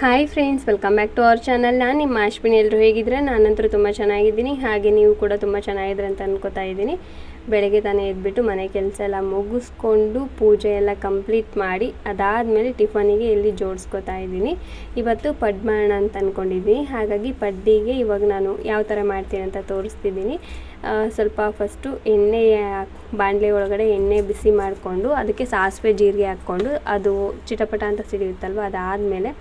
Hi friends welcome back to our channel ನಾನು ನಿಮ್ಮ ಅಶ್ವಿನಿ ಎಲ್ಲರೂ ಹೇಗಿದ್ರೆ ನಾನಂತರೂ ತುಂಬ ಚೆನ್ನಾಗಿದ್ದೀನಿ. ಹಾಗೆ ನೀವು ಕೂಡ ತುಂಬ ಚೆನ್ನಾಗಿದ್ರೆ ಅಂತ ಅನ್ಕೋತಾ ಇದ್ದೀನಿ. ಬೆಳಗ್ಗೆ ತಾನೇ ಎದ್ಬಿಟ್ಟು ಮನೆ ಕೆಲಸ ಎಲ್ಲ ಮುಗಿಸ್ಕೊಂಡು ಪೂಜೆ ಎಲ್ಲ ಕಂಪ್ಲೀಟ್ ಮಾಡಿ, ಅದಾದಮೇಲೆ ಟಿಫನಿಗೆ ಇಲ್ಲಿ ಜೋಡಿಸ್ಕೊತಾ ಇದ್ದೀನಿ. ಇವತ್ತು ಪಡ್ ಮಾಡೋಣ ಅಂತ ಅಂದ್ಕೊಂಡಿದ್ದೀನಿ ಹಾಗಾಗಿ ಪಡ್ಡಿಗೆ ಇವಾಗ ನಾನು ಯಾವ ಥರ ಮಾಡ್ತೀನಿ ಅಂತ ತೋರಿಸ್ತಿದ್ದೀನಿ. ಸ್ವಲ್ಪ ಫಸ್ಟು ಎಣ್ಣೆ ಬಾಣಲೆ ಒಳಗಡೆ ಎಣ್ಣೆ ಬಿಸಿ ಮಾಡಿಕೊಂಡು, ಅದಕ್ಕೆ ಸಾಸಿವೆ ಜೀರಿಗೆ ಹಾಕ್ಕೊಂಡು, ಅದು ಚಿಟಪಟ ಅಂತ ಸಿಡಿಯುತ್ತಲ್ವ, ಅದಾದಮೇಲೆ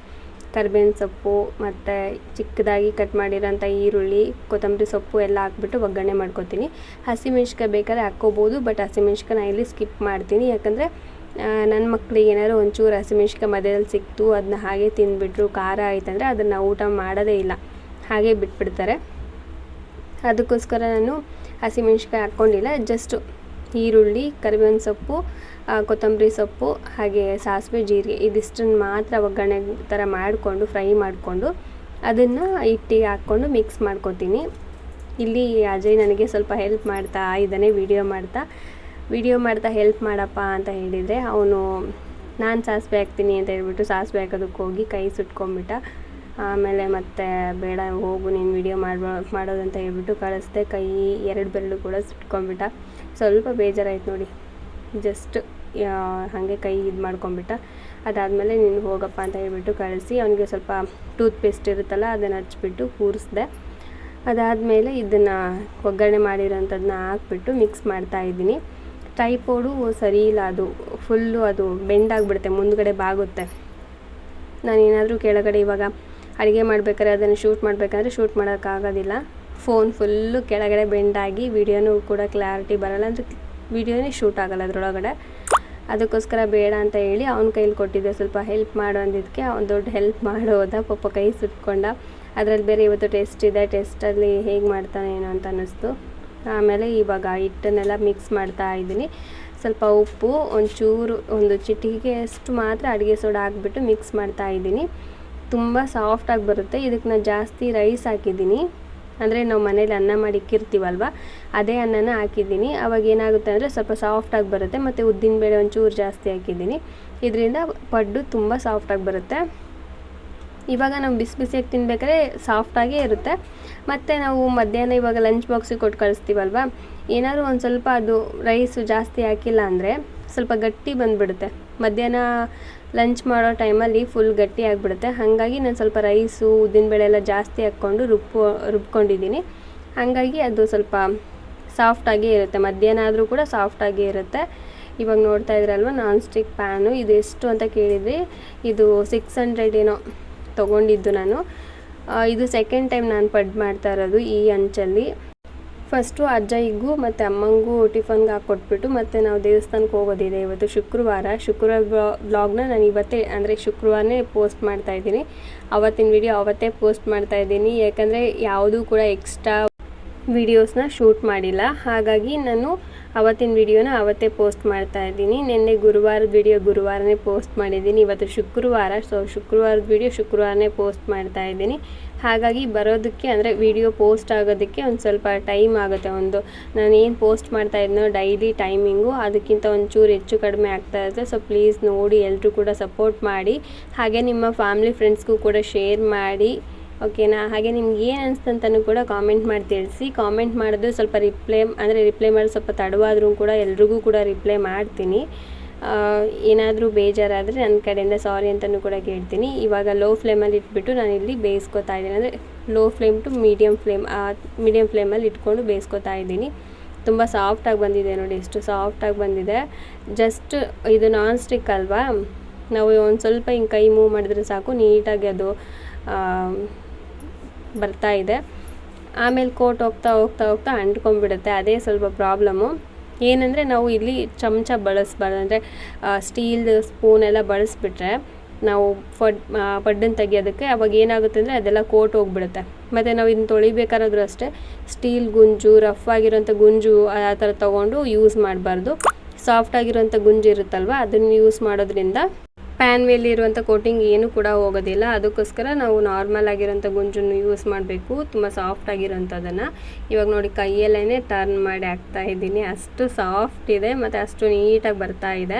ಕರಿಬೇವಿನ ಸೊಪ್ಪು ಮತ್ತು ಚಿಕ್ಕದಾಗಿ ಕಟ್ ಮಾಡಿರೋಂಥ ಈರುಳ್ಳಿ, ಕೊತ್ತಂಬರಿ ಸೊಪ್ಪು ಎಲ್ಲ ಹಾಕ್ಬಿಟ್ಟು ಒಗ್ಗರಣೆ ಮಾಡ್ಕೊತೀನಿ. ಹಸಿಮೆಣ್ಸಿಕಾಯಿ ಬೇಕಾದ್ರೆ ಹಾಕ್ಕೋಬೋದು ಬಟ್ ಹಸಿಮೆಣ್ಸಿಕಾಯಿ ನಾನು ಇಲ್ಲಿ ಸ್ಕಿಪ್ ಮಾಡ್ತೀನಿ. ಯಾಕಂದರೆ ನನ್ನ ಮಕ್ಳಿಗೆ ಏನಾದ್ರು ಒಂಚೂರು ಹಸಿಮೆಣ್ಸಿಕಾಯಿ ಮಧ್ಯದಲ್ಲಿ ಸಿಕ್ತು ಅದನ್ನ ಹಾಗೆ ತಿಂದುಬಿಟ್ರು, ಖಾರ ಆಯ್ತಂದರೆ ಅದನ್ನು ಊಟ ಮಾಡೋದೇ ಇಲ್ಲ. ಹಾಗೆ ಬಿಟ್ಬಿಡ್ತಾರೆ. ಅದಕ್ಕೋಸ್ಕರ ನಾನು ಹಸಿಮೆಣ್ಸಿಕಾಯಿ ಹಾಕ್ಕೊಂಡಿಲ್ಲ. ಜಸ್ಟ್ ಈರುಳ್ಳಿ, ಕರಿಬೇವಿನ ಸೊಪ್ಪು ಕೊತ್ತಂಬರಿ ಸೊಪ್ಪು, ಹಾಗೆ ಸಾಸಿವೆ, ಜೀರಿಗೆ ಇದಿಷ್ಟನ್ನು ಮಾತ್ರ ಒಗ್ಗರಣೆ ಥರ ಮಾಡಿಕೊಂಡು ಫ್ರೈ ಮಾಡಿಕೊಂಡು ಅದನ್ನು ಹಿಟ್ಟಿಗೆ ಹಾಕ್ಕೊಂಡು ಮಿಕ್ಸ್ ಮಾಡ್ಕೊತೀನಿ. ಇಲ್ಲಿ ಅಜಯ್ ನನಗೆ ಸ್ವಲ್ಪ ಹೆಲ್ಪ್ ಮಾಡ್ತಾ ಇದ್ದಾನೆ, ವಿಡಿಯೋ ಮಾಡ್ತಾ. ವಿಡಿಯೋ ಮಾಡ್ತಾ ಹೆಲ್ಪ್ ಮಾಡಪ್ಪ ಅಂತ ಹೇಳಿದರೆ ಅವನು, ನಾನು ಸಾಸಿವೆ ಹಾಕ್ತೀನಿ ಅಂತ ಹೇಳ್ಬಿಟ್ಟು ಸಾಸಿವೆ ಹಾಕೋದಕ್ಕೆ ಹೋಗಿ ಕೈ ಸುಟ್ಕೊಂಡ್ಬಿಟ್ಟ ಆಮೇಲೆ ಮತ್ತೆ, ಬೇಡ, ಹೋಗು, ನೀನು ವಿಡಿಯೋ ಮಾಡ್ಬೋ, ಮಾಡೋದಂತ ಹೇಳ್ಬಿಟ್ಟು ಕಳಿಸ್ದೆ. ಕೈ ಎರಡು ಬೆರಳು ಕೂಡ ಸುಟ್ಕೊಂಡ್ಬಿಟ್ಟ ಸ್ವಲ್ಪ ಬೇಜಾರಾಯ್ತು ನೋಡಿ. ಜಸ್ಟ್ ಹಾಗೆ ಕೈ ಇದು ಮಾಡ್ಕೊಂಬಿಟ್ಟ ಅದಾದಮೇಲೆ ನೀನು ಹೋಗಪ್ಪ ಅಂತ ಹೇಳಿಬಿಟ್ಟು ಕಳಿಸಿ. ಅವನಿಗೆ ಸ್ವಲ್ಪ ಟೂತ್ ಪೇಸ್ಟ್ ಇರುತ್ತಲ್ಲ, ಅದನ್ನು ಹಚ್ಚಿಬಿಟ್ಟು ಕೂರಿಸ್ದೆ. ಅದಾದಮೇಲೆ ಇದನ್ನು ಒಗ್ಗರಣೆ ಮಾಡಿರೋಂಥದ್ದನ್ನ ಹಾಕ್ಬಿಟ್ಟು ಮಿಕ್ಸ್ ಮಾಡ್ತಾ ಇದ್ದೀನಿ. ಟ್ರೈಪೋಡು ಸರಿ ಇಲ್ಲ ಅದು. ಫುಲ್ಲು ಅದು ಬೆಂಡ್ ಆಗಿಬಿಡುತ್ತೆ, ಮುಂದ್ಗಡೆ ಬಾಗುತ್ತೆ. ನಾನೇನಾದರೂ ಕೆಳಗಡೆ ಇವಾಗ ಅಡುಗೆ ಮಾಡಬೇಕಾದ್ರೆ ಅದನ್ನು ಶೂಟ್ ಮಾಡಬೇಕಂದ್ರೆ ಶೂಟ್ ಮಾಡೋಕ್ಕಾಗೋದಿಲ್ಲ ಫೋನ್ ಫುಲ್ಲು ಕೆಳಗಡೆ ಬೆಂಡಾಗಿ ವಿಡಿಯೋನೂ ಕೂಡ ಕ್ಲಾರಿಟಿ ಬರಲ್ಲ. ಅಂದರೆ ವಿಡಿಯೋನೇ ಶೂಟ್ ಆಗಲ್ಲ ಅದರೊಳಗಡೆ. ಅದಕ್ಕೋಸ್ಕರ ಬೇಡ ಅಂತ ಹೇಳಿ ಅವನ ಕೈಲಿ ಕೊಟ್ಟಿದ್ದೆ ಸ್ವಲ್ಪ ಹೆಲ್ಪ್ ಮಾಡು ಅಂದಿದ್ದಕ್ಕೆ. ಅವ್ನು ದೊಡ್ಡ ಹೆಲ್ಪ್ ಮಾಡೋದ ಪಾಪ ಕೈ ಸುಟ್ಕೊಂಡ. ಅದರಲ್ಲಿ ಬೇರೆ ಇವತ್ತು ಟೆಸ್ಟ್ ಇದೆ. ಟೆಸ್ಟಲ್ಲಿ ಹೇಗೆ ಮಾಡ್ತಾನೆ ಏನೋ ಅಂತ ಅನ್ನಿಸ್ತು. ಆಮೇಲೆ ಇವಾಗ ಹಿಟ್ಟನ್ನೆಲ್ಲ ಮಿಕ್ಸ್ ಮಾಡ್ತಾ ಇದ್ದೀನಿ. ಸ್ವಲ್ಪ ಉಪ್ಪು, ಒಂಚೂರು, ಒಂದು ಚಿಟಿಕೆ ಅಷ್ಟು ಮಾತ್ರ ಅಡುಗೆ ಸೋಡಾ ಹಾಕ್ಬಿಟ್ಟು ಮಿಕ್ಸ್ ಮಾಡ್ತಾ ಇದ್ದೀನಿ. ತುಂಬ ಸಾಫ್ಟಾಗಿ ಬರುತ್ತೆ. ಇದಕ್ಕೆ ನಾನು ಜಾಸ್ತಿ ರೈಸ್ ಹಾಕಿದ್ದೀನಿ. ಅಂದರೆ ನಾವು ಮನೇಲಿ ಅನ್ನ ಮಾಡಿ ಇಕ್ಕಿರ್ತೀವಲ್ವ, ಅದೇ ಅನ್ನನ ಹಾಕಿದ್ದೀನಿ. ಅವಾಗ ಏನಾಗುತ್ತೆ ಅಂದರೆ ಸ್ವಲ್ಪ ಸಾಫ್ಟಾಗಿ ಬರುತ್ತೆ, ಮತ್ತು ಉದ್ದಿನ ಬೇಳೆ ಒಂಚೂರು ಜಾಸ್ತಿ ಹಾಕಿದ್ದೀನಿ. ಇದರಿಂದ ಪಡ್ಡು ತುಂಬ ಸಾಫ್ಟಾಗಿ ಬರುತ್ತೆ. ಇವಾಗ ನಾವು ಬಿಸಿ ಬಿಸಿಯಾಗಿ ತಿನ್ಬೇಕಾದ್ರೆ ಸಾಫ್ಟಾಗೇ ಇರುತ್ತೆ. ಮತ್ತು ನಾವು ಮಧ್ಯಾಹ್ನ ಇವಾಗ ಲಂಚ್ ಬಾಕ್ಸಿಗೆ ಕೊಟ್ಟು ಕಳಿಸ್ತೀವಲ್ವ, ಏನಾದರೂ ಒಂದು ಸ್ವಲ್ಪ ಅದು ರೈಸು ಜಾಸ್ತಿ ಹಾಕಿಲ್ಲ ಅಂದರೆ ಸ್ವಲ್ಪ ಗಟ್ಟಿ ಬಂದುಬಿಡುತ್ತೆ. ಮಧ್ಯಾಹ್ನ ಲಂಚ್ ಮಾಡೋ ಟೈಮಲ್ಲಿ ಫುಲ್ ಗಟ್ಟಿ ಆಗಿಬಿಡುತ್ತೆ. ಹಾಗಾಗಿ ನಾನು ಸ್ವಲ್ಪ ರೈಸು ಉದ್ದಿನಬೇಳೆ ಎಲ್ಲ ಜಾಸ್ತಿ ಹಾಕ್ಕೊಂಡು ರುಬ್ಬು, ರುಬ್ಕೊಂಡಿದ್ದೀನಿ. ಹಾಗಾಗಿ ಅದು ಸ್ವಲ್ಪ ಸಾಫ್ಟಾಗೇ ಇರುತ್ತೆ. ಮಧ್ಯಾಹ್ನ ಆದರೂ ಕೂಡ ಸಾಫ್ಟಾಗೇ ಇರುತ್ತೆ. ಇವಾಗ ನೋಡ್ತಾ ಇದ್ರಲ್ವ ನಾನ್ ಸ್ಟಿಕ್ ಪ್ಯಾನು ಇದು ಎಷ್ಟು ಅಂತ ಕೇಳಿದ್ರಿ ಇದು ಸಿಕ್ಸ್ ಹಂಡ್ರೆಡ್ ಏನೋ ತೊಗೊಂಡಿದ್ದು ನಾನು. ಇದು ಸೆಕೆಂಡ್ ಟೈಮ್ ನಾನು ಪಡ್ ಮಾಡ್ತಾ ಇರೋದು ಈ ಅಂಚಲ್ಲಿ. ಫಸ್ಟು ಅಜ್ಜಯಿಗೂ ಮತ್ತು ಅಮ್ಮಂಗೂ ಟಿಫನ್ಗೆ ಹಾಕ್ಕೊಟ್ಬಿಟ್ಟು ಮತ್ತು ನಾವು ದೇವಸ್ಥಾನಕ್ಕೆ ಹೋಗೋದಿದೆ ಇವತ್ತು ಶುಕ್ರವಾರ. ಶುಕ್ರವಾರ ಬ್ಲಾಗ್ನ ನಾನು ಇವತ್ತೇ, ಅಂದರೆ ಶುಕ್ರವಾರನೇ ಪೋಸ್ಟ್ ಮಾಡ್ತಾ ಇದ್ದೀನಿ. ಅವತ್ತಿನ ವಿಡಿಯೋ ಅವತ್ತೇ ಪೋಸ್ಟ್ ಮಾಡ್ತಾ ಇದ್ದೀನಿ. ಯಾಕಂದರೆ ಯಾವುದೂ ಕೂಡ ಎಕ್ಸ್ಟ್ರಾ ವಿಡಿಯೋಸ್ನ ಶೂಟ್ ಮಾಡಿಲ್ಲ. ಹಾಗಾಗಿ ನಾನು ಅವತ್ತಿನ ವಿಡಿಯೋನ ಅವತ್ತೇ ಪೋಸ್ಟ್ ಮಾಡ್ತಾ ಇದ್ದೀನಿ. ನಿನ್ನೆ ಗುರುವಾರದ ವಿಡಿಯೋ ಗುರುವಾರನೇ ಪೋಸ್ಟ್ ಮಾಡಿದ್ದೀನಿ. ಇವತ್ತು ಶುಕ್ರವಾರ, ಸೊ ಶುಕ್ರವಾರದ ವಿಡಿಯೋ ಶುಕ್ರವಾರನೇ ಪೋಸ್ಟ್ ಮಾಡ್ತಾ ಇದ್ದೀನಿ. ಹಾಗಾಗಿ ಬರೋದಕ್ಕೆ ಅಂದರೆ ವಿಡಿಯೋ ಪೋಸ್ಟ್ ಆಗೋದಕ್ಕೆ ಒಂದು ಸ್ವಲ್ಪ ಟೈಮ್ ಆಗುತ್ತೆ ಒಂದು. ನಾನು ಏನು ಪೋಸ್ಟ್ ಮಾಡ್ತಾ ಇದ್ನೋ ಡೈಲಿ ಟೈಮಿಂಗು ಅದಕ್ಕಿಂತ ಒಂಚೂರು ಹೆಚ್ಚು ಕಡಿಮೆ ಆಗ್ತಾ ಇರುತ್ತೆ. ಸೊ ಪ್ಲೀಸ್ ನೋಡಿ ಎಲ್ಲರೂ ಕೂಡ ಸಪೋರ್ಟ್ ಮಾಡಿ. ಹಾಗೆ ನಿಮ್ಮ ಫ್ಯಾಮಿಲಿ ಫ್ರೆಂಡ್ಸ್ಗೂ ಕೂಡ ಶೇರ್ ಮಾಡಿ ಓಕೆನಾ ಹಾಗೆ ನಿಮ್ಗೆ ಏನು ಅನಿಸ್ತಂತನೂ ಕೂಡ ಕಾಮೆಂಟ್ ಮಾಡಿ ತಿಳಿಸಿ. ಕಾಮೆಂಟ್ ಮಾಡಿದ್ರೆ ಸ್ವಲ್ಪ ರಿಪ್ಲೈ ಅಂದರೆ ರಿಪ್ಲೈ ಮಾಡೋದು ಸ್ವಲ್ಪ ತಡವಾದರೂ ಕೂಡ ಎಲ್ರಿಗೂ ಕೂಡ ರಿಪ್ಲೈ ಮಾಡ್ತೀನಿ. ಏನಾದರೂ ಬೇಜಾರಾದರೆ ನನ್ನ ಕಡೆಯಿಂದ ಸಾರಿ ಅಂತಲೂ ಕೂಡ ಕೇಳ್ತೀನಿ. ಇವಾಗ ಲೋ ಫ್ಲೇಮಲ್ಲಿ ಇಟ್ಬಿಟ್ಟು ನಾನು ಇಲ್ಲಿ ಬೇಯಿಸ್ಕೊತಾ ಇದ್ದೀನಿ. ಅಂದರೆ low flame to medium flame medium ಫ್ಲೇಮಲ್ಲಿ ಇಟ್ಕೊಂಡು ಬೇಯಿಸ್ಕೊತಾ ಇದ್ದೀನಿ. ತುಂಬ ಸಾಫ್ಟಾಗಿ ಬಂದಿದೆ ನೋಡಿ, ಎಷ್ಟು ಸಾಫ್ಟಾಗಿ ಬಂದಿದೆ. ಜಸ್ಟ್ ಇದು ನಾನ್ ಸ್ಟಿಕ್ ಅಲ್ವಾ? ನಾವು ಒಂದು ಸ್ವಲ್ಪ ಹಿಂಗೆ ಕೈ ಮೂವ್ ಮಾಡಿದ್ರೆ ಸಾಕು, ನೀಟಾಗಿ ಅದು ಬರ್ತಾ ಇದೆ. ಆಮೇಲೆ ಕೋಟ್ ಹೋಗ್ತಾ ಹೋಗ್ತಾ ಹೋಗ್ತಾ ಅಂಟ್ಕೊಂಡ್ಬಿಡುತ್ತೆ, ಅದೇ ಸ್ವಲ್ಪ ಪ್ರಾಬ್ಲಮ್ಮು ಏನಂದರೆ ನಾವು ಇಲ್ಲಿ ಚಮಚ ಬಳಸ್ಬಾರ್ದು. ಅಂದರೆ ಸ್ಟೀಲ್ ಸ್ಪೂನ್ ಎಲ್ಲ ಬಳಸಿಬಿಟ್ರೆ ನಾವು ಫಡ್ ಪಡ್ಡನ್ನು ತೆಗಿಯೋದಕ್ಕೆ ಅವಾಗ ಏನಾಗುತ್ತೆ ಅಂದರೆ ಅದೆಲ್ಲ ಕೋಟ್ ಹೋಗ್ಬಿಡುತ್ತೆ. ಮತ್ತು ನಾವು ಇದನ್ನ ತೊಳಿಬೇಕಾದ್ರೂ ಅಷ್ಟೇ ಸ್ಟೀಲ್ ಗುಂಜು ರಫ್ ಆಗಿರೋಂಥ ಗುಂಜು ಆ ಥರ ತೊಗೊಂಡು ಯೂಸ್ ಮಾಡಬಾರ್ದು. ಸಾಫ್ಟ್ ಆಗಿರೋಂಥ ಗುಂಜು ಇರುತ್ತಲ್ವ, ಅದನ್ನು ಯೂಸ್ ಮಾಡೋದ್ರಿಂದ ಪ್ಯಾನ್ ಮೇಲೆ ಇರುವಂಥ ಕೋಟಿಂಗ್ ಏನು ಕೂಡ ಹೋಗೋದಿಲ್ಲ. ಅದಕ್ಕೋಸ್ಕರ ನಾವು ನಾರ್ಮಲ್ ಆಗಿರೋಂಥ ಗುಂಜನ್ನು ಯೂಸ್ ಮಾಡಬೇಕು. ತುಂಬ ಸಾಫ್ಟ್ ಆಗಿರೋಂಥದ್ದನ್ನು ಇವಾಗ ನೋಡಿ ಕೈಯಲ್ಲೇ ಟರ್ನ್ ಮಾಡಿ ಹಾಕ್ತಾ ಇದ್ದೀನಿ. ಅಷ್ಟು ಸಾಫ್ಟ್ ಇದೆ ಮತ್ತು ಅಷ್ಟು ನೀಟಾಗಿ ಬರ್ತಾ ಇದೆ.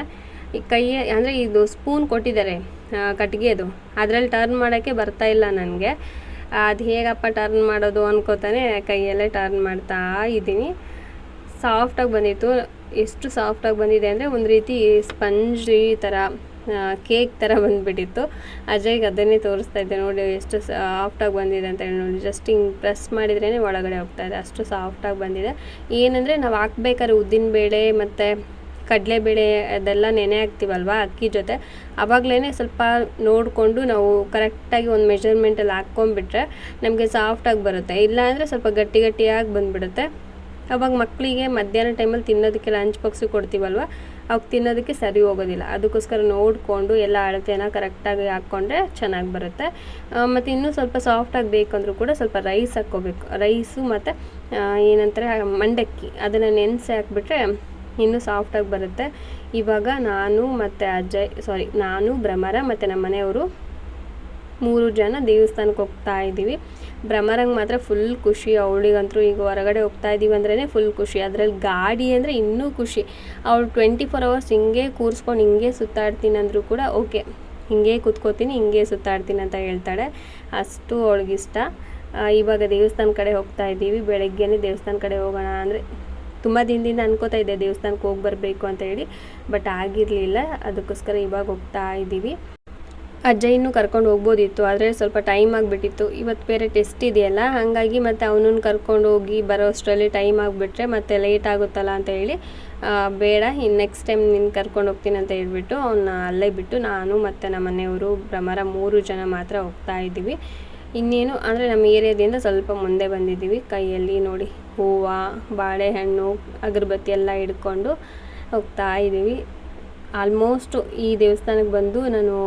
ಈ ಕೈಯ ಅಂದರೆ ಇದು ಸ್ಪೂನ್ ಕೊಟ್ಟಿದ್ದಾರೆ ಕಟ್ಟಿಗೆದು ಅದರಲ್ಲಿ ಟರ್ನ್ ಮಾಡೋಕ್ಕೆ ಬರ್ತಾ ಇಲ್ಲ ನನಗೆ. ಅದು ಹೇಗಪ್ಪ ಟರ್ನ್ ಮಾಡೋದು ಅನ್ಕೋತಾನೆ ಕೈಯಲ್ಲೇ ಟರ್ನ್ ಮಾಡ್ತಾ ಇದ್ದೀನಿ. ಸಾಫ್ಟಾಗಿ ಬಂದಿತ್ತು. ಎಷ್ಟು ಸಾಫ್ಟಾಗಿ ಬಂದಿದೆ ಅಂದರೆ ಒಂದು ರೀತಿ ಸ್ಪಂಜ್ ಈ ಥರ ಕೇಕ್ ಥರ ಬಂದುಬಿಟ್ಟಿತ್ತು. ಅಜಯ್ಗೆ ಅದನ್ನೇ ತೋರಿಸ್ತಾ ಇದ್ದೆ, ನೋಡಿ ಎಷ್ಟು ಸಾಫ್ಟಾಗಿ ಬಂದಿದೆ ಅಂತ ಹೇಳಿ ನೋಡಿ ಜಸ್ಟ್ ಹಿಂಗೆ ಪ್ರೆಸ್ ಮಾಡಿದ್ರೇ ಒಳಗಡೆ ಹೋಗ್ತಾ ಇದೆ. ಅಷ್ಟು ಸಾಫ್ಟಾಗಿ ಬಂದಿದೆ. ಏನಂದರೆ ನಾವು ಹಾಕ್ಬೇಕಾದ್ರೆ ಉದ್ದಿನ ಬೇಳೆ ಮತ್ತು ಕಡಲೆಬೇಳೆ ಅದೆಲ್ಲ ನೆನೆ ಹಾಕ್ತೀವಲ್ವ ಅಕ್ಕಿ ಜೊತೆ. ಆವಾಗಲೇ ಸ್ವಲ್ಪ ನೋಡಿಕೊಂಡು ನಾವು ಕರೆಕ್ಟಾಗಿ ಒಂದು ಮೆಜರ್ಮೆಂಟಲ್ಲಿ ಹಾಕ್ಕೊಂಬಿಟ್ರೆ ನಮಗೆ ಸಾಫ್ಟಾಗಿ ಬರುತ್ತೆ. ಇಲ್ಲಾಂದರೆ ಸ್ವಲ್ಪ ಗಟ್ಟಿ ಗಟ್ಟಿಯಾಗಿ ಬಂದುಬಿಡುತ್ತೆ. ಅವಾಗ ಮಕ್ಕಳಿಗೆ ಮಧ್ಯಾಹ್ನ ಟೈಮಲ್ಲಿ ತಿನ್ನೋದಕ್ಕೆ ಲಂಚ್ ಬಾಕ್ಸು ಕೊಡ್ತೀವಲ್ವ? ಅವಾಗ ತಿನ್ನೋದಕ್ಕೆ ಸರಿ ಹೋಗೋದಿಲ್ಲ. ಅದಕ್ಕೋಸ್ಕರ ನೋಡಿಕೊಂಡು ಎಲ್ಲ ಅಳತೆನ ಕರೆಕ್ಟಾಗಿ ಹಾಕ್ಕೊಂಡ್ರೆ ಚೆನ್ನಾಗಿ ಬರುತ್ತೆ. ಮತ್ತು ಇನ್ನೂ ಸ್ವಲ್ಪ ಸಾಫ್ಟಾಗಿ ಬೇಕಂದ್ರೂ ಕೂಡ ಸ್ವಲ್ಪ ರೈಸ್ ಹಾಕ್ಕೋಬೇಕು. ರೈಸು ಮತ್ತು ಏನಂತಾರೆ, ಮಂಡಕ್ಕಿ. ಅದನ್ನು ನೆನೆಸಿ ಹಾಕ್ಬಿಟ್ರೆ ಇನ್ನೂ ಸಾಫ್ಟಾಗಿ ಬರುತ್ತೆ. ಇವಾಗ ನಾನು ಮತ್ತು ಅಜ್ಜಯ್ ಸಾರಿ ನಾನು ಭ್ರಮರ ಮತ್ತು ನಮ್ಮ ಮನೆಯವರು ಮೂರು ಜನ ದೇವಸ್ಥಾನಕ್ಕೆ ಹೋಗ್ತಾ ಇದ್ದೀವಿ. ಭ್ರಮರಂಗೆ ಮಾತ್ರ ಫುಲ್ ಖುಷಿ. ಅವಳಿಗಂತೂ ಈಗ ಹೊರಗಡೆ ಹೋಗ್ತಾ ಇದ್ದೀವಿ ಅಂದ್ರೇ ಫುಲ್ ಖುಷಿ. ಅದರಲ್ಲಿ ಗಾಡಿ ಅಂದರೆ ಇನ್ನೂ ಖುಷಿ. ಅವಳು ಟ್ವೆಂಟಿ ಫೋರ್ ಅವರ್ಸ್ ಹಿಂಗೆ ಕೂರಿಸ್ಕೊಂಡು ಹಿಂಗೆ ಸುತ್ತಾಡ್ತೀನಿ ಅಂದರೂ ಕೂಡ ಓಕೆ ಹಿಂಗೆ ಕೂತ್ಕೋತೀನಿ, ಹಿಂಗೆ ಸುತ್ತಾಡ್ತೀನಿ ಅಂತ ಹೇಳ್ತಾಳೆ. ಅಷ್ಟು ಅವಳಿಗಿಷ್ಟ. ಇವಾಗ ದೇವಸ್ಥಾನ ಕಡೆ ಹೋಗ್ತಾ ಇದ್ದೀವಿ. ಬೆಳಗ್ಗೆನೇ ದೇವಸ್ಥಾನ ಕಡೆ ಹೋಗೋಣ ಅಂದರೆ ತುಂಬ ದಿನದಿಂದ ಅನ್ಕೋತಾ ಇದ್ದೆ ದೇವಸ್ಥಾನಕ್ಕೆ ಹೋಗಿ ಬರಬೇಕು ಅಂತ ಹೇಳಿ. ಬಟ್ ಆಗಿರಲಿಲ್ಲ. ಅದಕ್ಕೋಸ್ಕರ ಇವಾಗ ಹೋಗ್ತಾ ಇದ್ದೀವಿ. ಅಜ್ಜಯ್ಯನೂ ಕರ್ಕೊಂಡು ಹೋಗ್ಬೋದಿತ್ತು, ಆದರೆ ಸ್ವಲ್ಪ ಟೈಮ್ ಆಗಿಬಿಟ್ಟಿತ್ತು. ಇವತ್ತು ಬೇರೆ ಟೆಸ್ಟ್ ಇದೆಯಲ್ಲ, ಹಾಗಾಗಿ ಮತ್ತು ಅವನನ್ನು ಕರ್ಕೊಂಡು ಹೋಗಿ ಬರೋ ಅಷ್ಟರಲ್ಲಿ ಟೈಮ್ ಆಗಿಬಿಟ್ರೆ ಮತ್ತೆ ಲೇಟ್ ಆಗುತ್ತಲ್ಲ ಅಂತ ಹೇಳಿ ಬೇಡ ಇನ್ನು ನೆಕ್ಸ್ಟ್ ಟೈಮ್ ನಿನ್ನ ಕರ್ಕೊಂಡು ಹೋಗ್ತೀನಿ ಅಂತ ಹೇಳ್ಬಿಟ್ಟು ಅವನ್ನ ಅಲ್ಲೇ ಬಿಟ್ಟು ನಾನು ಮತ್ತು ನಮ್ಮ ಮನೆಯವರು, ಭ್ರಮರ ಮೂರು ಜನ ಮಾತ್ರ ಹೋಗ್ತಾ ಇದ್ದೀವಿ. ಇನ್ನೇನು ಅಂದರೆ ನಮ್ಮ ಏರಿಯಾದಿಂದ ಸ್ವಲ್ಪ ಮುಂದೆ ಬಂದಿದ್ದೀವಿ. ಕೈಯಲ್ಲಿ ನೋಡಿ, ಹೂವು, ಬಾಳೆಹಣ್ಣು, ಅಗರಬತ್ತಿ ಎಲ್ಲ ಹಿಡ್ಕೊಂಡು ಹೋಗ್ತಾ ಇದ್ದೀವಿ. ಆಲ್ಮೋಸ್ಟು ಈ ದೇವಸ್ಥಾನಕ್ಕೆ ಬಂದು ನಾನು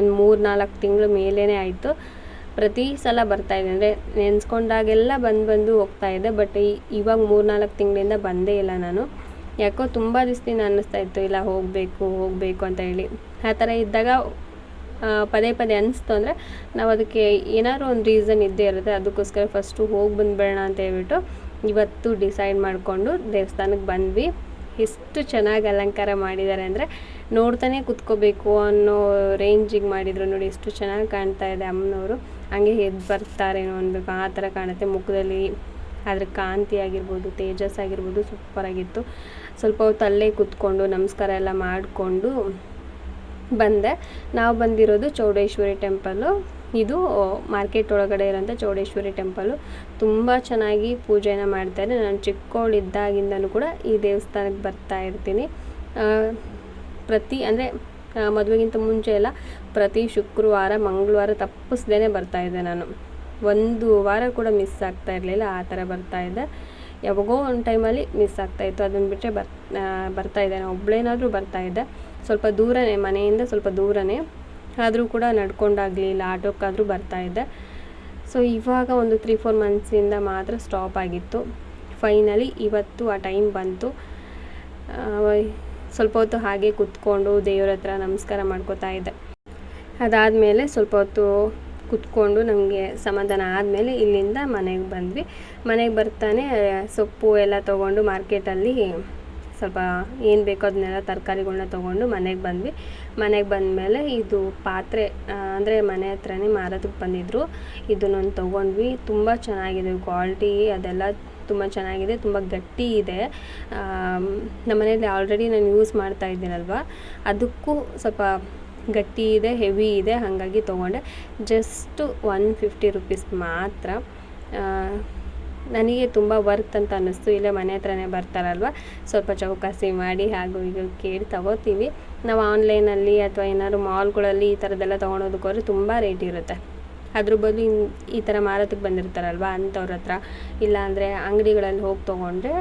ಒಂದು ಮೂರು ನಾಲ್ಕು ತಿಂಗಳು ಮೇಲೇ ಆಯಿತು. ಪ್ರತಿ ಸಲ ಬರ್ತಾಯಿದೆ ಅಂದರೆ ನೆನೆಸ್ಕೊಂಡಾಗೆಲ್ಲ ಬಂದು ಬಂದು ಹೋಗ್ತಾ ಇದೆ. ಬಟ್ ಇವಾಗ ಮೂರು ನಾಲ್ಕು ತಿಂಗಳಿಂದ ಬಂದೇ ಇಲ್ಲ ನಾನು. ಯಾಕೋ ತುಂಬ ದಿವಸದಿಂದ ಅನ್ನಿಸ್ತಾ ಇತ್ತು. ಇಲ್ಲ, ಹೋಗಬೇಕು ಹೋಗಬೇಕು ಅಂತ ಹೇಳಿ. ಆ ಥರ ಇದ್ದಾಗ ಪದೇ ಪದೇ ಅನಿಸ್ತು. ಅಂದರೆ ನಾವು ಅದಕ್ಕೆ ಏನಾದ್ರು ಒಂದು ರೀಸನ್ ಇದ್ದೇ ಇರುತ್ತೆ. ಅದಕ್ಕೋಸ್ಕರ ಫಸ್ಟು ಹೋಗಿ ಬಂದುಬೇಡ ಅಂತ ಹೇಳ್ಬಿಟ್ಟು ಇವತ್ತು ಡಿಸೈಡ್ ಮಾಡಿಕೊಂಡು ದೇವಸ್ಥಾನಕ್ಕೆ ಬಂದ್ವಿ. ಎಷ್ಟು ಚೆನ್ನಾಗಿ ಅಲಂಕಾರ ಮಾಡಿದ್ದಾರೆ ಅಂದರೆ ನೋಡ್ತಾನೆ ಕುತ್ಕೋಬೇಕು ಅನ್ನೋ ರೇಂಜಿಗೆ ಮಾಡಿದರು ನೋಡಿ, ಎಷ್ಟು ಚೆನ್ನಾಗಿ ಕಾಣ್ತಾ ಇದೆ ಅಮ್ಮನವರು. ಹಂಗೆ ಎದ್ದು ಬರ್ತಾರೇನೋ ಅನ್ಬೇಕು. ಆ ಥರ ಕಾಣುತ್ತೆ. ಮುಖದಲ್ಲಿ ಅದ್ರ ಕಾಂತಿ ಆಗಿರ್ಬೋದು, ತೇಜಸ್ ಆಗಿರ್ಬೋದು ಸೂಪರಾಗಿತ್ತು ಸ್ವಲ್ಪ ಹೊತ್ತು ಅಲ್ಲೇ ಕುತ್ಕೊಂಡು ನಮಸ್ಕಾರ ಎಲ್ಲ ಮಾಡಿಕೊಂಡು ಬಂದೆ. ನಾವು ಬಂದಿರೋದು ಚೌಡೇಶ್ವರಿ ಟೆಂಪಲ್ಲು ಇದು ಮಾರ್ಕೆಟ್ ಒಳಗಡೆ ಇರೋಂಥ ಚೌಡೇಶ್ವರಿ ಟೆಂಪಲು. ತುಂಬ ಚೆನ್ನಾಗಿ ಪೂಜೆನ ಮಾಡ್ತಾರೆ ನಾನು ಚಿಕ್ಕವಳಿದ್ದಾಗಿಂದನೂ ಕೂಡ ಈ ದೇವಸ್ಥಾನಕ್ಕೆ ಬರ್ತಾ ಇರ್ತೀನಿ. ಪ್ರತಿ, ಅಂದರೆ ಮದುವೆಗಿಂತ ಮುಂಚೆ ಎಲ್ಲ ಪ್ರತಿ ಶುಕ್ರವಾರ, ಮಂಗಳವಾರ ತಪ್ಪಿಸ್ದೇ ಬರ್ತಾಯಿದ್ದೆ ನಾನು. ಒಂದು ವಾರ ಕೂಡ ಮಿಸ್ ಆಗ್ತಾ ಇರಲಿಲ್ಲ, ಆ ಥರ ಬರ್ತಾಯಿದ್ದೆ ಯಾವಾಗೋ ಒಂದು ಟೈಮಲ್ಲಿ ಮಿಸ್ ಆಗ್ತಾಯಿತ್ತು ಅದನ್ನು ಬಿಟ್ಟರೆ ಬರ್ ಬರ್ತಾಯಿದ್ದೆ ನಾನು ಒಬ್ಬಳೇನಾದರೂ ಬರ್ತಾಯಿದ್ದೆ ಸ್ವಲ್ಪ ದೂರನೇ, ಮನೆಯಿಂದ ಸ್ವಲ್ಪ ದೂರನೇ. ಆದರೂ ಕೂಡ ನಡ್ಕೊಂಡಾಗಲಿಲ್ಲ ಆಟೋಕ್ಕಾದರೂ ಬರ್ತಾಯಿದ್ದೆ ಸೊ ಇವಾಗ ಒಂದು ತ್ರೀ ಫೋರ್ ಮಂತ್ಸಿಂದ ಮಾತ್ರ ಸ್ಟಾಪ್ ಆಗಿತ್ತು. ಫೈನಲಿ ಇವತ್ತು ಆ ಟೈಮ್ ಬಂತು. ಸ್ವಲ್ಪ ಹೊತ್ತು ಹಾಗೆ ಕುತ್ಕೊಂಡು ದೇವ್ರ ಹತ್ರ ನಮಸ್ಕಾರ ಮಾಡ್ಕೋತಾ ಇದ್ದೆ. ಅದಾದಮೇಲೆ ಸ್ವಲ್ಪ ಹೊತ್ತು ಕುತ್ಕೊಂಡು ನಮಗೆ ಸಮಾಧಾನ ಆದಮೇಲೆ ಇಲ್ಲಿಂದ ಮನೆಗೆ ಬಂದ್ವಿ. ಮನೆಗೆ ಬರ್ತಾನೆ ಸೊಪ್ಪು ಎಲ್ಲ ತೊಗೊಂಡು ಮಾರ್ಕೆಟಲ್ಲಿ ಸ್ವಲ್ಪ ಏನು ಬೇಕೋ ಅದನ್ನೆಲ್ಲ ತರಕಾರಿಗಳ್ನ ತೊಗೊಂಡು ಮನೆಗೆ ಬಂದ್ವಿ. ಮನೆಗೆ ಬಂದಮೇಲೆ ಇದು ಪಾತ್ರೆ ಅಂದರೆ ಮನೆ ಹತ್ರನೇ ಮಾರೋದಕ್ಕೆ ಬಂದಿದ್ದರು ಇದನ್ನೊಂದು ತೊಗೊಂಡ್ವಿ. ತುಂಬ ಚೆನ್ನಾಗಿದೆ ಕ್ವಾಲಿಟಿ, ಅದೆಲ್ಲ ತುಂಬ ಚೆನ್ನಾಗಿದೆ, ತುಂಬ ಗಟ್ಟಿ ಇದೆ. ನಮ್ಮ ಮನೇಲಿ ಆಲ್ರೆಡಿ ನಾನು ಯೂಸ್ ಮಾಡ್ತಾ ಇದ್ದೀನಲ್ವ? ಅದಕ್ಕೂ ಸ್ವಲ್ಪ ಗಟ್ಟಿ ಇದೆ, ಹೆವಿ ಇದೆ, ಹಾಗಾಗಿ ತೊಗೊಂಡೆ. ಜಸ್ಟು ಒನ್ ಫಿಫ್ಟಿ ರುಪೀಸ್ ಮಾತ್ರ. ನನಗೆ ತುಂಬ ವರ್ತ್ ಅಂತ ಅನ್ನಿಸ್ತು. ಇಲ್ಲೇ ಮನೆ ಹತ್ರನೇ ಬರ್ತಾರಲ್ವ? ಸ್ವಲ್ಪ ಚೌಕಾಸಿ ಮಾಡಿ ಹಾಗೂ ಈಗ ಕೇಳಿ ತಗೋತೀವಿ. ನಾವು ಆನ್ಲೈನಲ್ಲಿ ಅಥವಾ ಏನಾದ್ರು ಮಾಲ್ಗಳಲ್ಲಿ ಈ ಥರದ್ದೆಲ್ಲ ತೊಗೊಳೋದಕ್ಕೆ ತುಂಬ ರೇಟ್ ಇರುತ್ತೆ. ಅದ್ರ ಬದಲು ಈ ಥರ ಮಾರೋದಕ್ಕೆ ಬಂದಿರ್ತಾರಲ್ವ ಅಂಥವ್ರ ಹತ್ರ. ಇಲ್ಲಾಂದರೆ ಅಂಗಡಿಗಳಲ್ಲಿ ಹೋಗಿ ತೊಗೊಂಡ್ರೆ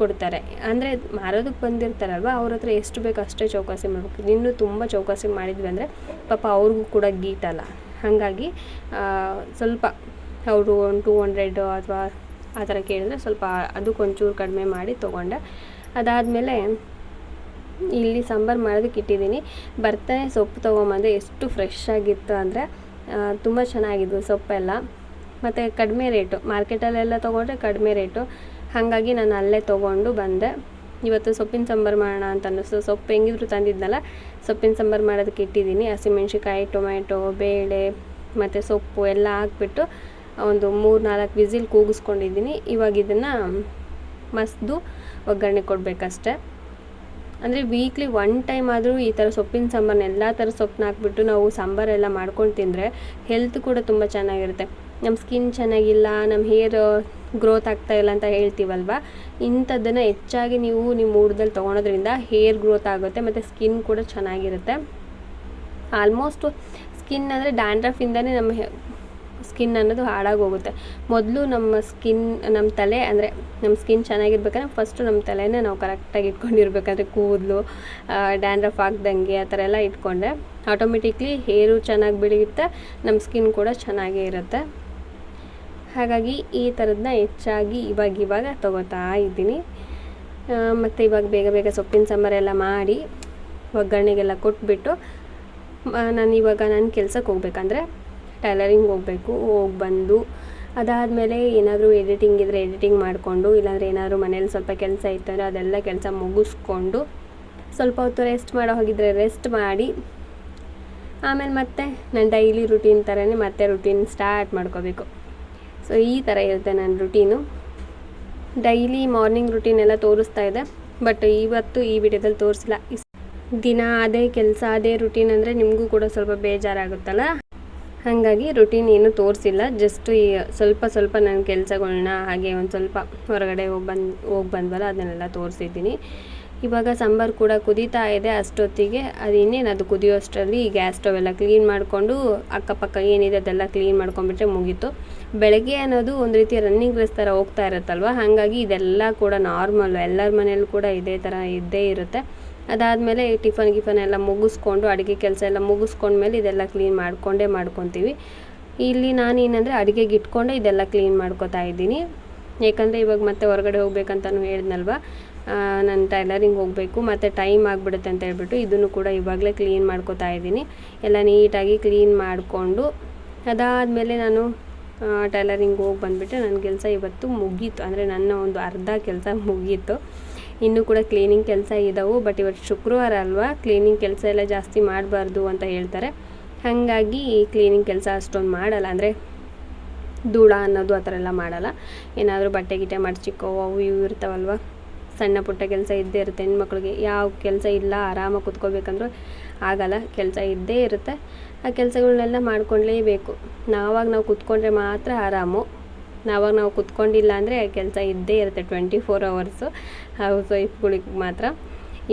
ಕೊಡ್ತಾರೆ. ಅಂದರೆ ಮಾರೋದಕ್ಕೆ ಬಂದಿರ್ತಾರಲ್ವ? ಅವ್ರ ಹತ್ರ ಎಷ್ಟು ಬೇಕು ಅಷ್ಟೇ ಚೌಕಾಸಿ ಮಾಡಬೇಕು. ಇನ್ನೂ ತುಂಬ ಚೌಕಾಸಿ ಮಾಡಿದ್ವಿ ಅಂದರೆ ಪಾಪ ಅವ್ರಿಗೂ ಕೂಡ ಗೀಟಲ್ಲ ಹಾಗಾಗಿ ಸ್ವಲ್ಪ ಅವರು ಒಂದು ಟೂ ಹಂಡ್ರೆಡು ಅಥವಾ ಆ ಥರ ಕೇಳಿದ್ರೆ ಸ್ವಲ್ಪ ಅದಕ್ಕೊಂಚೂರು ಕಡಿಮೆ ಮಾಡಿ ತೊಗೊಂಡೆ. ಅದಾದಮೇಲೆ ಇಲ್ಲಿ ಸಾಂಬಾರು ಮಾಡೋದಕ್ಕೆ ಇಟ್ಟಿದ್ದೀನಿ. ಬರ್ತಾನೆ ಸೊಪ್ಪು ತೊಗೊಂಬಂದೆ ಎಷ್ಟು ಫ್ರೆಶ್ ಆಗಿತ್ತು ಅಂದರೆ ತುಂಬ ಚೆನ್ನಾಗಿದ್ವು ಸೊಪ್ಪೆಲ್ಲ. ಮತ್ತು ಕಡಿಮೆ ರೇಟು, ಮಾರ್ಕೆಟಲ್ಲೆಲ್ಲ ತೊಗೊಂಡ್ರೆ ಕಡಿಮೆ ರೇಟು. ಹಾಗಾಗಿ ನಾನು ಅಲ್ಲೇ ತೊಗೊಂಡು ಬಂದೆ. ಇವತ್ತು ಸೊಪ್ಪಿನ ಸಾಂಬಾರು ಮಾಡೋಣ ಅಂತ ಅನ್ನಿಸ್ತು. ಸೊಪ್ಪು ಹೆಂಗಿದ್ರು ತಂದಿದ್ನಲ್ಲ, ಸೊಪ್ಪಿನ ಸಾಂಬಾರು ಮಾಡೋದಕ್ಕೆ ಇಟ್ಟಿದ್ದೀನಿ. ಹಸಿಮೆಣ್ಸಿಕಾಯಿ ಟೊಮ್ಯಾಟೊ, ಬೇಳೆ, ಮತ್ತು ಸೊಪ್ಪು ಎಲ್ಲ ಹಾಕ್ಬಿಟ್ಟು ಒಂದು ಮೂರು ನಾಲ್ಕು ವಿಸಿಲ್ ಕೂಗಿಸ್ಕೊಂಡಿದ್ದೀನಿ. ಇವಾಗ ಇದನ್ನು ಮಸ್ದು ಒಗ್ಗರಣೆ ಕೊಡಬೇಕಷ್ಟೆ. ಅಂದರೆ ವೀಕ್ಲಿ ಒನ್ ಟೈಮ್ ಆದರೂ ಈ ಥರ ಸೊಪ್ಪಿನ ಸಾಂಬಾರನ್ನ ಎಲ್ಲ ಥರ ಸೊಪ್ಪನ್ನ ಹಾಕ್ಬಿಟ್ಟು ನಾವು ಸಾಂಬಾರೆಲ್ಲ ಮಾಡ್ಕೊಂಡು ತಿಂದರೆ ಹೆಲ್ತ್ ಕೂಡ ತುಂಬ ಚೆನ್ನಾಗಿರುತ್ತೆ. ನಮ್ಮ ಸ್ಕಿನ್ ಚೆನ್ನಾಗಿಲ್ಲ ನಮ್ಮ ಹೇರ್ ಗ್ರೋತ್ ಆಗ್ತಾ ಇಲ್ಲ ಅಂತ ಹೇಳ್ತೀವಲ್ವ? ಇಂಥದ್ದನ್ನು ಹೆಚ್ಚಾಗಿ ನೀವು ನಿಮ್ಮ ಊಟದಲ್ಲಿ ತೊಗೊಳೋದ್ರಿಂದ ಹೇರ್ ಗ್ರೋತ್ ಆಗುತ್ತೆ, ಮತ್ತು ಸ್ಕಿನ್ ಕೂಡ ಚೆನ್ನಾಗಿರುತ್ತೆ. ಆಲ್ಮೋಸ್ಟು ಸ್ಕಿನ್ ಅಂದರೆ ಡ್ಯಾಂಡ್ರಫಿಂದನೇ ನಮ್ಮ ಸ್ಕಿನ್ ಅನ್ನೋದು ಹಾಳಾಗೋಗುತ್ತೆ ಮೊದಲು ನಮ್ಮ ಸ್ಕಿನ್ ನಮ್ಮ ತಲೆ ಅಂದರೆ ನಮ್ಮ ಸ್ಕಿನ್ ಚೆನ್ನಾಗಿರ್ಬೇಕಂದ್ರೆ ಫಸ್ಟು ನಮ್ಮ ತಲೆನ ನಾವು ಕರೆಕ್ಟಾಗಿ ಇಟ್ಕೊಂಡಿರ್ಬೇಕಂದ್ರೆ ಕೂದಲು ಡ್ಯಾಂಡ್ರಫ್ ಆಗ್ದಂಗೆ ಆ ಥರ ಎಲ್ಲ ಇಟ್ಕೊಂಡ್ರೆ ಆಟೋಮೆಟಿಕ್ಲಿ ಹೇರು ಚೆನ್ನಾಗಿ ಬೆಳೆಯುತ್ತೆ ನಮ್ಮ ಸ್ಕಿನ್ ಕೂಡ ಚೆನ್ನಾಗೇ ಇರುತ್ತೆ. ಹಾಗಾಗಿ ಈ ಥರದನ್ನ ಹೆಚ್ಚಾಗಿ ಇವಾಗ ಇವಾಗ ತೊಗೋತಾ ಇದ್ದೀನಿ. ಮತ್ತು ಇವಾಗ ಬೇಗ ಬೇಗ ಸೊಪ್ಪಿನ ಸಾಂಬಾರೆಲ್ಲ ಮಾಡಿ ಒಗ್ಗರಣೆಗೆಲ್ಲ ಕೊಟ್ಬಿಟ್ಟು ನಾನು ಇವಾಗ ನನ್ನ ಕೆಲಸಕ್ಕೆ ಹೋಗ್ಬೇಕಂದ್ರೆ ಟೈಲರಿಂಗ್ ಹೋಗಬೇಕು, ಹೋಗಿ ಬಂದು ಅದಾದಮೇಲೆ ಏನಾದರೂ ಎಡಿಟಿಂಗ್ ಇದ್ದರೆ ಎಡಿಟಿಂಗ್ ಮಾಡಿಕೊಂಡು, ಇಲ್ಲಾಂದರೆ ಏನಾದರೂ ಮನೇಲಿ ಸ್ವಲ್ಪ ಕೆಲಸ ಇತ್ತಂದರೆ ಅದೆಲ್ಲ ಕೆಲಸ ಮುಗಿಸ್ಕೊಂಡು ಸ್ವಲ್ಪ ಹೊತ್ತು ರೆಸ್ಟ್ ಮಾಡೋ ಹೋಗಿದ್ರೆ ರೆಸ್ಟ್ ಮಾಡಿ. ಆಮೇಲೆ ಮತ್ತೆ ನಾನು ಡೈಲಿ ರುಟೀನ್ ಥರನೇ ಮತ್ತೆ ರುಟೀನ್ ಸ್ಟಾರ್ಟ್ ಮಾಡ್ಕೋಬೇಕು. ಸೊ, ಈ ಥರ ಇರುತ್ತೆ ನನ್ನ ರುಟೀನು. ಡೈಲಿ ಮಾರ್ನಿಂಗ್ ರುಟೀನ್ ಎಲ್ಲ ತೋರಿಸ್ತಾ ಇದೆ, ಬಟ್ ಇವತ್ತು ಈ ವಿಡಿಯೋದಲ್ಲಿ ತೋರಿಸಿಲ್ಲ. ದಿನ ಅದೇ ಕೆಲಸ, ಅದೇ ರುಟೀನ್ ಅಂದರೆ ನಿಮಗೂ ಕೂಡ ಸ್ವಲ್ಪ ಬೇಜಾರಾಗುತ್ತಲ್ಲ? ಹಾಗಾಗಿ ರುಟೀನ್ ಏನು ತೋರಿಸಿಲ್ಲ. ಜಸ್ಟ್ ಈ ಸ್ವಲ್ಪ ಸ್ವಲ್ಪ ನನ್ನ ಕೆಲಸಗಳನ್ನ ಹಾಗೆ ಒಂದು ಸ್ವಲ್ಪ ಹೊರಗಡೆ ಹೋಗಿ ಬಂದು, ಹೋಗಿ ಬಂದ್ವಲ್ಲ, ಅದನ್ನೆಲ್ಲ ತೋರಿಸಿದ್ದೀನಿ. ಇವಾಗ ಸಾಂಬಾರು ಕೂಡ ಕುದೀತಾ ಇದೆ ಅಷ್ಟೊತ್ತಿಗೆ. ಅದು ಇನ್ನೇನು ಅದು ಕುದಿಯೋಷ್ಟರಲ್ಲಿ ಗ್ಯಾಸ್ ಸ್ಟವ್ ಎಲ್ಲ ಕ್ಲೀನ್ ಮಾಡಿಕೊಂಡು ಅಕ್ಕಪಕ್ಕ ಏನಿದೆ ಅದೆಲ್ಲ ಕ್ಲೀನ್ ಮಾಡ್ಕೊಂಬಿಟ್ರೆ ಮುಗೀತು. ಬೆಳಗ್ಗೆ ಅನ್ನೋದು ಒಂದು ರೀತಿ ರನ್ನಿಂಗ್ ರೇಸ್ ಥರ ಹೋಗ್ತಾ ಇರುತ್ತಲ್ವ? ಹಾಗಾಗಿ ಇದೆಲ್ಲ ಕೂಡ ನಾರ್ಮಲ್ ಎಲ್ಲರ ಮನೆಯಲ್ಲೂ ಕೂಡ ಇದೇ ಥರ ಇದ್ದೇ ಇರುತ್ತೆ. ಅದಾದಮೇಲೆ ಟಿಫನ್ ಗಿಫನ್ ಎಲ್ಲ ಮುಗಿಸ್ಕೊಂಡು, ಅಡುಗೆ ಕೆಲಸ ಎಲ್ಲ ಮುಗಿಸ್ಕೊಂಡ್ಮೇಲೆ ಇದೆಲ್ಲ ಕ್ಲೀನ್ ಮಾಡಿಕೊಂಡೇ ಮಾಡ್ಕೊತೀವಿ. ಇಲ್ಲಿ ನಾನು ಏನಂದರೆ ಅಡುಗೆಗೆ ಇಟ್ಕೊಂಡೆ ಇದೆಲ್ಲ ಕ್ಲೀನ್ ಮಾಡ್ಕೊತಾ ಇದ್ದೀನಿ. ಏಕೆಂದರೆ ಇವಾಗ ಮತ್ತೆ ಹೊರಗಡೆ ಹೋಗ್ಬೇಕಂತಲೂ ಹೇಳಿದ್ನಲ್ವ? ನಾನು ಟೈಲರಿಂಗ್ ಹೋಗಬೇಕು, ಮತ್ತು ಟೈಮ್ ಆಗಿಬಿಡುತ್ತೆ ಅಂತ ಹೇಳ್ಬಿಟ್ಟು ಇದನ್ನು ಕೂಡ ಇವಾಗಲೇ ಕ್ಲೀನ್ ಮಾಡ್ಕೊತಾ ಇದ್ದೀನಿ. ಎಲ್ಲ ನೀಟಾಗಿ ಕ್ಲೀನ್ ಮಾಡಿಕೊಂಡು, ಅದಾದಮೇಲೆ ನಾನು ಟೈಲರಿಂಗ್ ಹೋಗಿ ಬಂದುಬಿಟ್ಟು ನನ್ನ ಕೆಲಸ ಇವತ್ತು ಮುಗೀತು. ಅಂದರೆ ನನ್ನ ಒಂದು ಅರ್ಧ ಕೆಲಸ ಮುಗೀತು. ಇನ್ನೂ ಕೂಡ ಕ್ಲೀನಿಂಗ್ ಕೆಲಸ ಇದ್ದಾವೆ ಬಟ್ ಇವತ್ತು ಶುಕ್ರವಾರ ಅಲ್ವಾ ಕ್ಲೀನಿಂಗ್ ಕೆಲಸ ಎಲ್ಲ ಜಾಸ್ತಿ ಮಾಡಬಾರ್ದು ಅಂತ ಹೇಳ್ತಾರೆ. ಹಾಗಾಗಿ ಕ್ಲೀನಿಂಗ್ ಕೆಲಸ ಅಷ್ಟೊಂದು ಮಾಡಲ್ಲ, ಅಂದರೆ ಧೂಳ ಅನ್ನೋದು ಆ ಥರ ಎಲ್ಲ ಮಾಡಲ್ಲ. ಏನಾದರೂ ಬಟ್ಟೆ ಗಿಟ್ಟೆ ಮಡ್ಚಿಕ್ಕೋ ಅವು ಇವು ಇರ್ತಾವಲ್ವ, ಸಣ್ಣ ಪುಟ್ಟ ಕೆಲಸ ಇದ್ದೇ ಇರುತ್ತೆ ಹೆಣ್ಮಕ್ಳಿಗೆ, ಯಾವ ಕೆಲಸ ಇಲ್ಲ ಆರಾಮಾಗಿ ಕೂತ್ಕೋಬೇಕಂದ್ರೂ ಆಗಲ್ಲ, ಕೆಲಸ ಇದ್ದೇ ಇರುತ್ತೆ. ಆ ಕೆಲಸಗಳನ್ನೆಲ್ಲ ಮಾಡ್ಕೊಳ್ಲೇಬೇಕು ನಾವಾಗ ನಾವು ಕುತ್ಕೊಂಡ್ರೆ ಮಾತ್ರ ಆರಾಮು. ನಾವಾಗ ನಾವು ಕುತ್ಕೊಂಡಿಲ್ಲ ಅಂದರೆ ಕೆಲಸ ಇದ್ದೇ ಇರುತ್ತೆ ಟ್ವೆಂಟಿ ಫೋರ್ ಅವರ್ಸು ಹೌಸ್ ವೈಫ್ಗಳಿಗೆ ಮಾತ್ರ.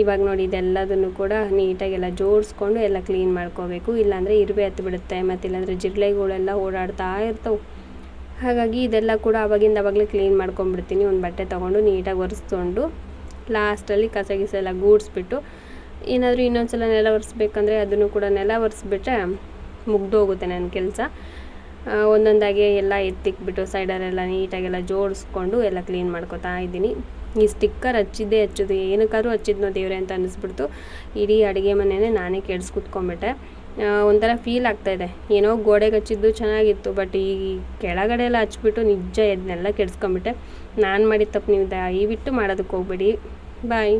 ಇವಾಗ ನೋಡಿ ಇದೆಲ್ಲದನ್ನು ಕೂಡ ನೀಟಾಗೆಲ್ಲ ಜೋಡಿಸ್ಕೊಂಡು ಎಲ್ಲ ಕ್ಲೀನ್ ಮಾಡ್ಕೋಬೇಕು. ಇಲ್ಲಾಂದರೆ ಇರುವೆ ಹತ್ತು ಬಿಡುತ್ತೆ ಮತ್ತು ಇಲ್ಲಾಂದರೆ ಜಿರಳೆಗಳೆಲ್ಲ ಓಡಾಡ್ತಾ ಇರ್ತವೆ. ಹಾಗಾಗಿ ಇದೆಲ್ಲ ಕೂಡ ಅವಾಗಿಂದ ಅವಾಗಲೇ ಕ್ಲೀನ್ ಮಾಡ್ಕೊಂಡ್ಬಿಡ್ತೀನಿ. ಒಂದು ಬಟ್ಟೆ ತೊಗೊಂಡು ನೀಟಾಗಿ ಒರೆಸ್ಕೊಂಡು ಲಾಸ್ಟಲ್ಲಿ ಕಸ ಗಿಸ ಎಲ್ಲ ಗೂಡಿಸ್ಬಿಟ್ಟು ಏನಾದರೂ ಇನ್ನೊಂದು ಸಲ ನೆಲ ಒರೆಸ್ಬೇಕಂದ್ರೆ ಅದನ್ನು ಕೂಡ ನೆಲ ಒರೆಸ್ಬಿಟ್ರೆ ಮುಗ್ದೋಗುತ್ತೆ ನನ್ನ ಕೆಲಸ. ಒಂದೊಂದಾಗಿ ಎಲ್ಲ ಎತ್ತಿಕ್ಬಿಟ್ಟು ಸೈಡಲ್ಲೆಲ್ಲ ನೀಟಾಗೆಲ್ಲ ಜೋಡಿಸ್ಕೊಂಡು ಎಲ್ಲ ಕ್ಲೀನ್ ಮಾಡ್ಕೊತಾ ಇದ್ದೀನಿ. ಈ ಸ್ಟಿಕ್ಕರ್ ಹಚ್ಚಿದ್ದೇ ಹಚ್ಚೋದು, ಏನಕ್ಕಾದ್ರೂ ಹಚ್ಚಿದ್ನೋ ದೇವ್ರೆ ಅಂತ ಅನ್ನಿಸ್ಬಿಡ್ತು ಇಡೀ ಅಡುಗೆ ಮನೆಯೇ ನಾನೇ ಕೆಡ್ಸಿ ಕುತ್ಕೊಂಬಿಟ್ಟೆ. ಒಂಥರ ಫೀಲ್ ಆಗ್ತಾಯಿದೆ ಏನೋ ಗೋಡೆಗೆ ಹಚ್ಚಿದ್ದು ಚೆನ್ನಾಗಿತ್ತು ಬಟ್ ಈ ಕೆಳಗಡೆ ಎಲ್ಲ ಹಚ್ಬಿಟ್ಟು ನಿಜ ಇದನ್ನೆಲ್ಲ ಕೆಡ್ಸ್ಕೊಂಬಿಟ್ಟೆ. ನಾನು ಮಾಡಿದ ತಪ್ಪು ನೀವು ದಯವಿಟ್ಟು ಮಾಡೋದಕ್ಕೆ ಹೋಗ್ಬೇಡಿ. ಬಾಯ್